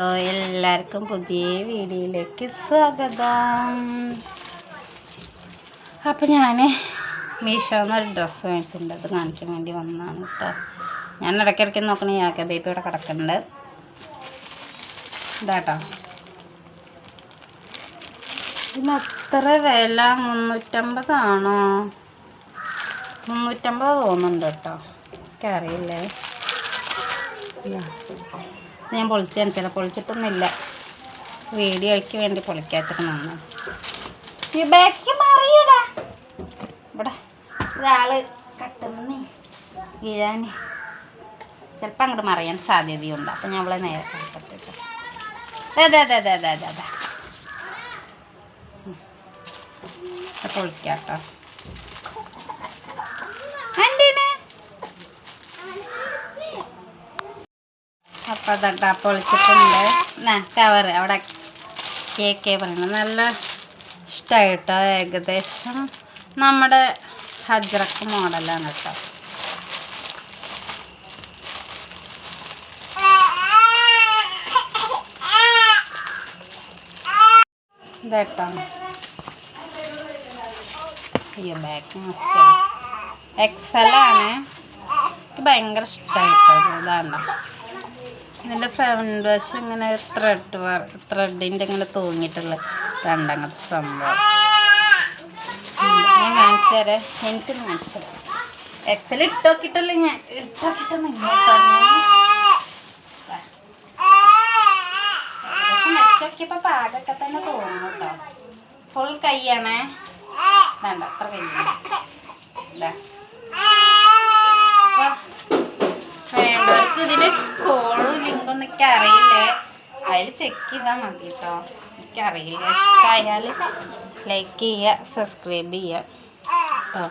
Hello എല്ലാവർക്കും പുതിയ വീഡിയോയിലേക്ക് സ്വാഗതം. അപ്പം ഞാൻ മീഷോന്ന് ഒരു ഡ്രസ്സ് വാങ്ങിച്ചിട്ടുണ്ട് അത് കാണിക്കാൻ വേണ്ടി വന്നതാണ് കേട്ടോ ഞാൻ ഇടയ്ക്കിടയ്ക്ക് നോക്കണ യാക്ക ബേബി ഇവിടെ കിടക്കുന്നുണ്ട്. ഇതാട്ടോ ഇതിന് എത്ര വില? മുന്നൂറ്റമ്പതാണോ? മുന്നൂറ്റമ്പത് തോന്നുന്നുണ്ട് കേട്ടോ എനിക്കറിയില്ലേ. ഞാൻ പൊളിച്ച് കാണിച്ചില്ല പൊളിച്ചിട്ടൊന്നുമില്ല. വീഡിയോയ്ക്ക് വേണ്ടി പൊളിക്കാച്ചിട്ട് നന്നു ഈ ബാക്കി മറിയടാ. ഇവിടെ ഒരാൾ കട്ടുന്നേ വീഴാൻ ചിലപ്പോൾ അങ്ങോട്ട് മറിയാൻ സാധ്യതയുണ്ട്. അപ്പം ഞാൻ അവളെ നേരെ കാണിക്കട്ടെ അതെ അതെ അതെ അതെ അതെ അതെ പൊളിക്കാട്ടോ. അപ്പോൾ അതാ പൊളിച്ചിട്ടുണ്ട്. എന്നാ കവർ അവിടെ കേക്ക് പറയുന്നത് നല്ല ഇഷ്ടമായിട്ടോ ഏകദേശം. നമ്മുടെ ഹജ്രക്ക് മോഡലാണ് കേട്ടോ. എക്സലാണ് എനിക്ക് ഭയങ്കര ഇഷ്ടമായിട്ടോ ഇതാണ്ടോ ഇതിന്റെ ഫ്രണ്ട് വശം ഇങ്ങനെ ത്രെഡ് ത്രെഡിന്റെ ഇങ്ങനെ തൂങ്ങിയിട്ടുള്ള രണ്ടങ്ങനത്തെ സംഭവം. ഞാൻ കാണിച്ചു തരാം. എനിക്ക് കാണിച്ചു തരാം. എക്സൽ ഇട്ടോക്കിട്ടല്ലേ ഞാൻ ഇട്ടോക്കിട്ടൊന്നും പാകൊക്കെ തന്നെ തോന്നുന്നു കേട്ടോ. ഫുൾ കൈയാണേ. വേണ്ട അത്ര കൈ. അതിൽ ചെക്ക് ചെയ്താൽ മതി കേട്ടോ എനിക്കറിയില്ല. ഇഷ്ടമായാൽ ലൈക്ക് ചെയ്യുക സബ്സ്ക്രൈബ് ചെയ്യുക. കേട്ടോ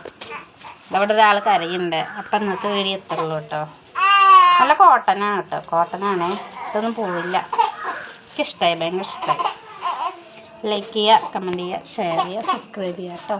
അവിടെ ഒരാൾ കരയുണ്ട്. അപ്പം ഇന്നത്തെ വീഡിയോ എത്തുള്ളൂ കേട്ടോ നല്ല കോട്ടനാണ് കേട്ടോ കോട്ടനാണ് ഇതൊന്നും പോവില്ല. എനിക്കിഷ്ടമായി ഭയങ്കര ഇഷ്ടമായി ലൈക്ക് ചെയ്യുക കമന്റ് ചെയ്യുക ഷെയർ ചെയ്യുക സബ്സ്ക്രൈബ് ചെയ്യുക കേട്ടോ